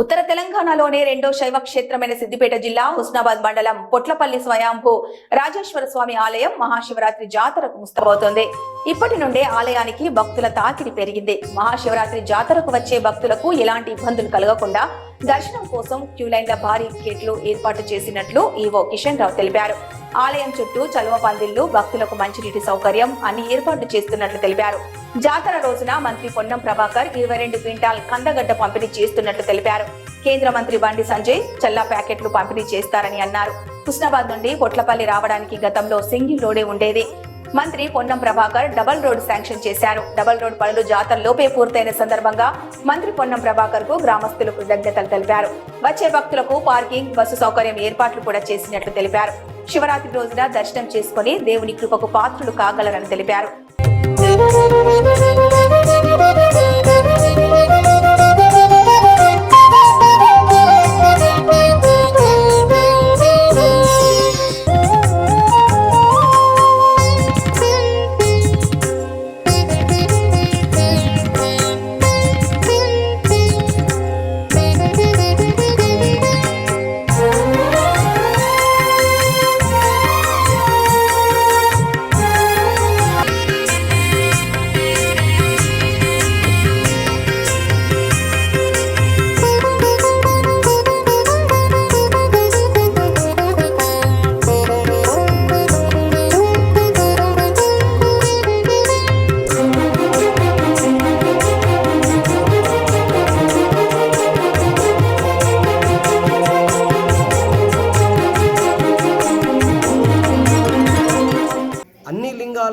ఉత్తర తెలంగాణలోనే రెండో శైవ క్షేత్రమైన సిద్దిపేట జిల్లా హుస్నాబాద్ మండలం పొట్లపల్లి స్వయంభూ రాజేశ్వర స్వామి ఆలయం మహాశివరాత్రి జాతరకు ముస్తబోతోంది ఇప్పటి నుండే ఆలయానికి భక్తుల తాకిడి పెరిగింది. మహాశివరాత్రి జాతరకు వచ్చే భక్తులకు ఎలాంటి ఇబ్బందులు కలగకుండా దర్శనం కోసం క్యూలైన్ల భారీ గేట్లు ఏర్పాటు చేసినట్లు ఈవో కిషన్ రావు తెలిపారు. ఆలయం చుట్టూ చలువ పందిళ్ళు భక్తులకు మంచినీటి సౌకర్యం అన్ని ఏర్పాట్లు చేస్తున్నట్లు తెలిపారు. జాతర రోజున మంత్రి పొన్నం ప్రభాకర్ ఇరవై రెండు క్వింటాల్ కందగడ్డ పంపిణీ చేస్తున్నట్లు తెలిపారు. కేంద్ర మంత్రి బండి సంజయ్ చల్లా ప్యాకెట్లు పంపిణీ చేస్తారని అన్నారు. హుస్నాబాద్ నుండి పొట్లపల్లి రావడానికి గతంలో సింగిల్ రోడే ఉండేది. మంత్రి Ponnam Prabhakar double road sanction చేశారు. డబల్ రోడ్ పనులు జాతరలోపే పూర్తయిన సందర్భంగా మంత్రి పొన్నం ప్రభాకర్కు గ్రామస్తులు కృతజ్ఞతలు తెలిపారు. వచ్చే భక్తులకు పార్కింగ్ బస్సు సౌకర్యం ఏర్పాట్లు కూడా చేసినట్లు తెలిపారు. శివరాత్రి రోజున దర్శనం చేసుకుని దేవుని కృపకు పాత్రులు కాగలరని తెలిపారు.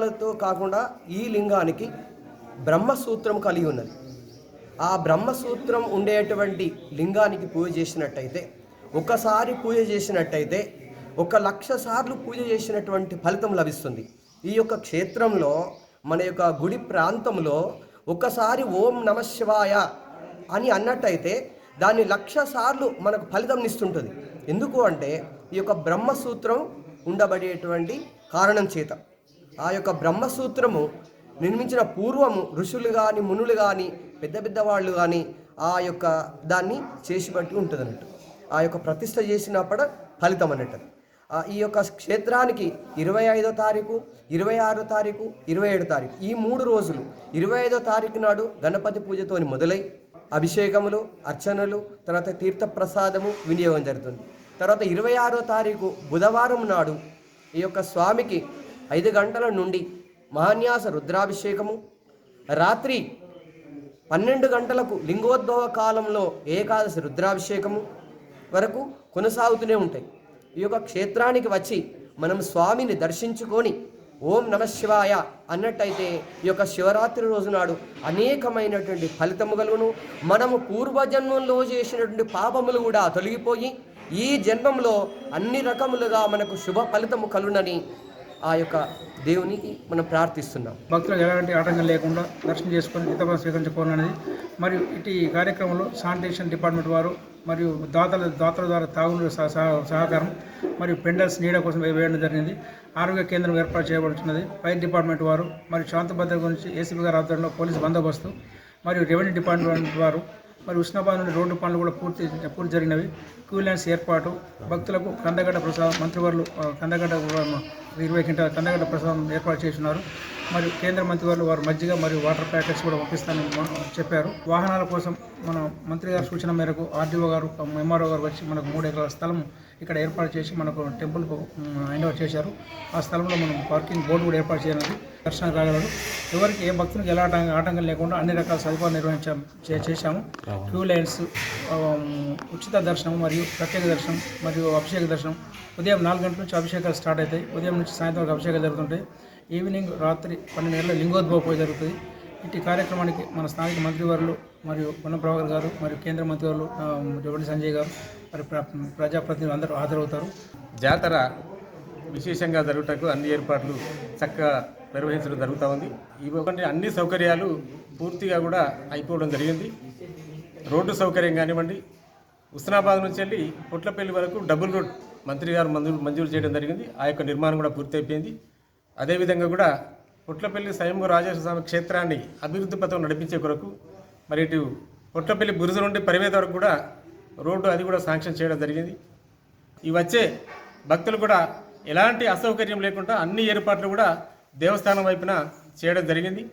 లింగాలతో కాకుండా ఈ లింగానికి బ్రహ్మసూత్రం కలిగి ఉన్నది. ఆ బ్రహ్మసూత్రం ఉండేటువంటి లింగానికి పూజ చేసినట్టయితే ఒకసారి పూజ చేసినట్టయితే ఒక లక్ష సార్లు పూజ చేసినటువంటి ఫలితం లభిస్తుంది. ఈ యొక్క క్షేత్రంలో మన యొక్క గుడి ప్రాంతంలో ఒకసారి ఓం నమ శివాయ అని అన్నట్టయితే దాన్ని లక్ష సార్లు మనకు ఫలితం ఇస్తుంటుంది. ఎందుకు అంటే ఈ యొక్క బ్రహ్మసూత్రం ఉండబడేటువంటి కారణం చేత. ఆ యొక్క బ్రహ్మసూత్రము నిర్మించిన పూర్వము ఋషులు కానీ మునులు కానీ పెద్ద పెద్ద వాళ్ళు కానీ ఆ యొక్క దాన్ని చేసి బట్టి ఉంటుంది అన్నట్టు ఆ యొక్క ప్రతిష్ట చేసినప్పుడు ఫలితం అన్నట్టు. ఈ యొక్క క్షేత్రానికి ఇరవై ఐదో తారీఖు ఇరవై ఆరో తారీఖు ఇరవై ఏడో తారీఖు ఈ మూడు రోజులు ఇరవై ఐదో తారీఖు నాడు గణపతి పూజతోని మొదలై అభిషేకములు అర్చనలు తర్వాత తీర్థప్రసాదము వినియోగం జరుగుతుంది. తర్వాత ఇరవై ఆరో తారీఖు బుధవారం నాడు ఈ యొక్క స్వామికి ఐదు గంటల నుండి మహాన్యాస రుద్రాభిషేకము. రాత్రి పన్నెండు గంటలకు లింగోద్భవ కాలంలో ఏకాదశి రుద్రాభిషేకము వరకు కొనసాగుతూనే ఉంటాయి. ఈ యొక్క క్షేత్రానికి వచ్చి మనం స్వామిని దర్శించుకొని ఓం నమ శివాయ అన్నట్టయితే ఈ యొక్క శివరాత్రి రోజు నాడు అనేకమైనటువంటి ఫలితము కలుగును. మనము పూర్వజన్మంలో చేసినటువంటి పాపములు కూడా తొలగిపోయి ఈ జన్మంలో అన్ని రకములుగా మనకు శుభ ఫలితము కలునని ఆ యొక్క దేవునికి మనం ప్రార్థిస్తున్నాం. భక్తులకు ఎలాంటి ఆటంకం లేకుండా దర్శనం చేసుకొని ఇతర స్వీకరించుకోవాలనేది మరియు ఇటు ఈ కార్యక్రమంలో శానిటేషన్ డిపార్ట్మెంట్ వారు మరియు దాతల దాతల ద్వారా తాగునీరు సహకారం మరియు పెండల్స్ నీడ కోసం వేయడం జరిగింది. ఆరోగ్య కేంద్రం ఏర్పాటు చేయబడుతున్నది ఫైర్ డిపార్ట్మెంట్ వారు మరియు శాంతి భద్రత గురించి ఏసీపీ గారి ఆధ్వర్యంలో పోలీసు బందోబస్తు మరియు రెవెన్యూ డిపార్ట్మెంట్ వారు మరి ఉస్నాబాద్ నుండి రోడ్డు పనులు కూడా పూర్తి పూర్తి జరిగినవి. క్యూ లైన్స్ ఏర్పాటు భక్తులకు కందగడ్డ ప్రసాదం మంత్రివర్లు కందగడ్డ ఇరవై గంటల కందగడ్డ ప్రసాదం ఏర్పాటు చేస్తున్నారు. మరియు కేంద్ర మంత్రివర్లు వారు మజ్జిగ మరియు వాటర్ ప్యాకెట్స్ కూడా పంపిస్తానని చెప్పారు. వాహనాల కోసం మన మంత్రి గారి సూచన మేరకు ఆర్డీఓ గారు ఎంఆర్ఓ గారు వచ్చి మనకు మూడు ఎకరాల స్థలం ఇక్కడ ఏర్పాటు చేసి మనకు టెంపుల్కు హ్యాండ్ ఓవర్ చేశారు. ఆ స్థలంలో మనం పార్కింగ్ బోర్డు కూడా ఏర్పాటు చేయాలి దర్శనం రాగలరు ఎవరికి ఏ భక్తులకు ఎలా ఆటంకం ఆటంకం లేకుండా అన్ని రకాల సదుపాయాలు నిర్వహించాము చే- చేశాము. క్యూ లైన్స్ ఉచిత దర్శనం మరియు ప్రత్యేక దర్శనం మరియు అభిషేక దర్శనం. ఉదయం నాలుగు గంటల నుంచి అభిషేకాలు స్టార్ట్ అవుతాయి. ఉదయం నుంచి సాయంత్రం వరకు అభిషేకాలు జరుగుతుంటాయి. ఈవినింగ్ రాత్రి పన్నెండు గంటల లింగోద్భవ పూజ జరుగుతుంది. ఇట్టి కార్యక్రమానికి మన స్థానిక మంత్రివర్యులు మరియు పొన్న ప్రభాకర్ గారు మరియు కేంద్ర మంత్రివర్యులు జోబడి సంజయ్ గారు మరి ప్ర- ప్రజాప్రతినిధులు అందరూ హాజరవుతారు. జాతర విశేషంగా జరుగుటకు అన్ని ఏర్పాట్లు చక్కగా నిర్వహించడం జరుగుతూ ఉంది. ఇవ్వకుండా అన్ని సౌకర్యాలు పూర్తిగా కూడా అయిపోవడం జరిగింది. రోడ్డు సౌకర్యం కానివ్వండి ఉస్నాబాద్ నుంచి వెళ్ళి పుట్లపల్లి వరకు డబుల్ రోడ్ మంత్రి గారు మంజూరు మంజూరు చేయడం జరిగింది. ఆ యొక్క నిర్మాణం కూడా పూర్తి అయిపోయింది అదేవిధంగా కూడా పుట్లపల్లి స్వయంభూ రాజేశ్వర స్వామి క్షేత్రాన్ని అభివృద్ధి పథకం నడిపించే కొరకు మరి ఇటు పుట్లపల్లి బురుజు నుండి పరివేద వరకు కూడా రోడ్డు అది కూడా శాంక్షన్ చేయడం జరిగింది. ఈ వచ్చే భక్తులు కూడా ఎలాంటి అసౌకర్యం లేకుండా అన్ని ఏర్పాట్లు కూడా దేవస్థానం వైపున చేయడం జరిగింది.